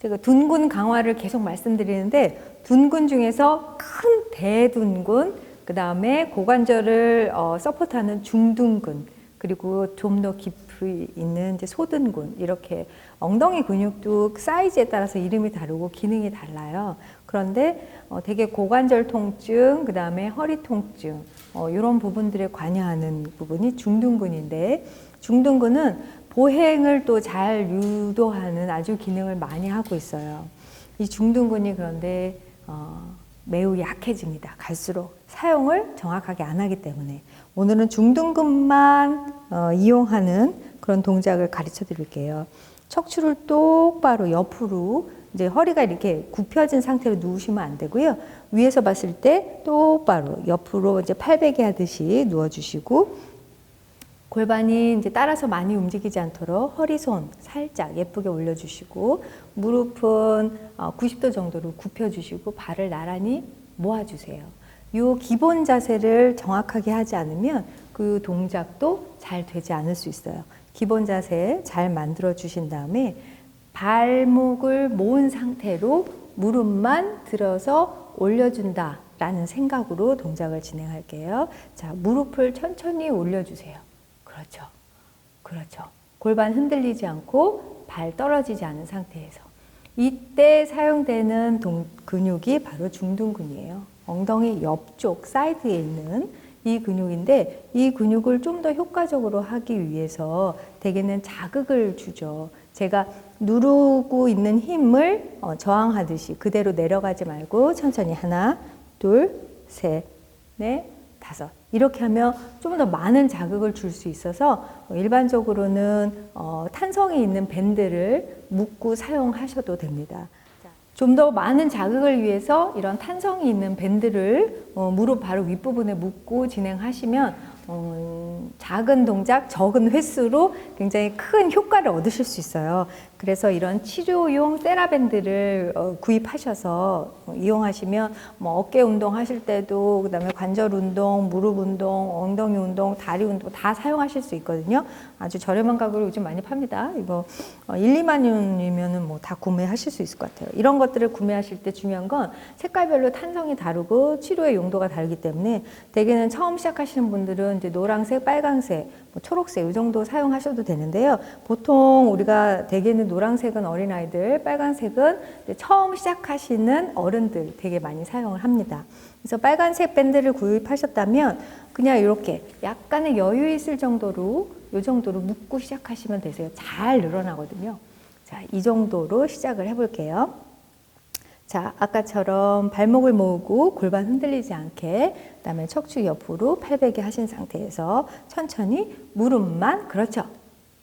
제가 둔근 강화를 계속 말씀드리는데 둔근 중에서 큰 대둔근, 그 다음에 고관절을 어, 서포트하는 중둔근, 그리고 좀 더 깊이 있는 이제 소둔근 이렇게 엉덩이 근육도 사이즈에 따라서 이름이 다르고 기능이 달라요. 그런데 어, 되게 고관절 통증, 그 다음에 허리 통증 어, 이런 부분들에 관여하는 부분이 중둔근인데 중둔근은 보행을 또 잘 유도하는 아주 기능을 많이 하고 있어요. 이 중둔근이 그런데 어, 매우 약해집니다. 갈수록 사용을 정확하게 안 하기 때문에 오늘은 중둔근만 어, 이용하는 그런 동작을 가르쳐 드릴게요. 척추를 똑바로 옆으로 이제 허리가 이렇게 굽혀진 상태로 누우시면 안 되고요. 위에서 봤을 때 똑바로 옆으로 이제 팔베개 하듯이 누워 주시고 골반이 이제 따라서 많이 움직이지 않도록 허리 손 살짝 예쁘게 올려주시고 무릎은 어, 90도 정도로 굽혀주시고 발을 나란히 모아주세요. 이 기본 자세를 정확하게 하지 않으면 그 동작도 잘 되지 않을 수 있어요. 기본 자세 잘 만들어 주신 다음에 발목을 모은 상태로 무릎만 들어서 올려준다 라는 생각으로 동작을 진행할게요. 자, 무릎을 천천히 올려주세요. 그렇죠. 그렇죠. 골반 흔들리지 않고 발 떨어지지 않은 상태에서. 이때 사용되는 동, 근육이 바로 중둔 근이에요. 엉덩이 옆쪽 사이드에 있는 이 근육인데 이 근육을 좀 더 효과적으로 하기 위해서 대개는 자극을 주죠. 제가 누르고 있는 힘을 어, 저항하듯이 그대로 내려가지 말고 천천히 하나, 둘, 셋, 넷, 다섯. 이렇게 하면 좀 더 많은 자극을 줄 수 있어서 어, 일반적으로는 어, 탄성이 있는 밴드를 묶고 사용하셔도 됩니다. 좀 더 많은 자극을 위해서 이런 탄성이 있는 밴드를 어, 무릎 바로 윗부분에 묶고 진행하시면 어, 작은 동작, 적은 횟수로 굉장히 큰 효과를 얻으실 수 있어요. 그래서 이런 치료용 세라밴드를 어, 구입하셔서 어, 이용하시면 뭐 어깨 운동 하실 때도 그다음에 관절 운동, 무릎 운동, 엉덩이 운동, 다리 운동 다 사용하실 수 있거든요. 아주 저렴한 가격으로 요즘 많이 팝니다. 이거 어, 1, 2만 원이면은 뭐 다 구매하실 수 있을 것 같아요. 이런 것들을 구매하실 때 중요한 건 색깔별로 탄성이 다르고 치료의 용도가 다르기 때문에 대개는 처음 시작하시는 분들은 이제 노란색, 빨간색, 뭐 초록색 이 정도 사용하셔도 되는데요. 보통 우리가 대개는 노란색은 어린아이들, 빨간색은 처음 시작하시는 어른들 되게 많이 사용을 합니다. 그래서 빨간색 밴드를 구입하셨다면 그냥 이렇게 약간의 여유 있을 정도로 이 정도로 묶고 시작하시면 되세요. 잘 늘어나거든요. 자, 이 정도로 시작을 해볼게요. 자, 아까처럼 발목을 모으고 골반 흔들리지 않게, 그 다음에 척추 옆으로 팔베개 하신 상태에서 천천히 무릎만, 그렇죠.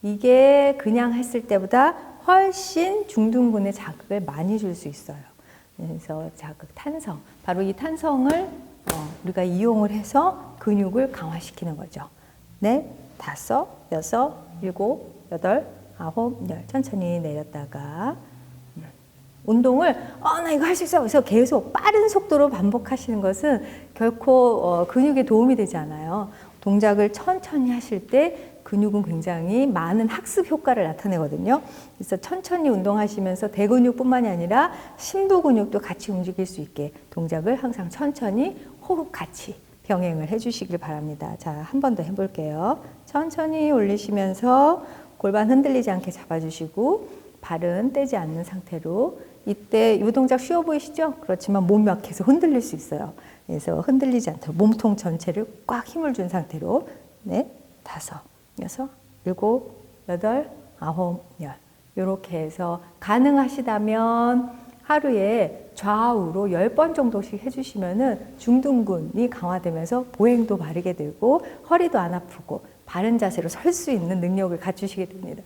이게 그냥 했을 때보다 훨씬 중둔근에 자극을 많이 줄 수 있어요. 그래서 자극, 탄성. 바로 이 탄성을 어, 우리가 이용을 해서 근육을 강화시키는 거죠. 넷, 다섯, 여섯, 일곱, 여덟, 아홉, 열. 천천히 내렸다가 운동을 어, 나 이거 할 수 있어. 그래서 계속 빠른 속도로 반복하시는 것은 결코 어, 근육에 도움이 되지 않아요. 동작을 천천히 하실 때 근육은 굉장히 많은 학습 효과를 나타내거든요. 그래서 천천히 운동하시면서 대근육뿐만이 아니라 심부 근육도 같이 움직일 수 있게 동작을 항상 천천히 호흡 같이 병행을 해주시길 바랍니다. 자, 한 번 더 해볼게요. 천천히 올리시면서 골반 흔들리지 않게 잡아주시고 발은 떼지 않는 상태로 이때 이 동작 쉬워 보이시죠? 그렇지만 몸이 막 계속 흔들릴 수 있어요. 그래서 흔들리지 않도록 몸통 전체를 꽉 힘을 준 상태로 네, 다섯, 여섯, 일곱, 여덟, 아홉, 열 이렇게 해서 가능하시다면 하루에 좌우로 열번 정도씩 해주시면은 중둔근이 강화되면서 보행도 바르게 되고 허리도 안 아프고 바른 자세로 설 수 있는 능력을 갖추시게 됩니다.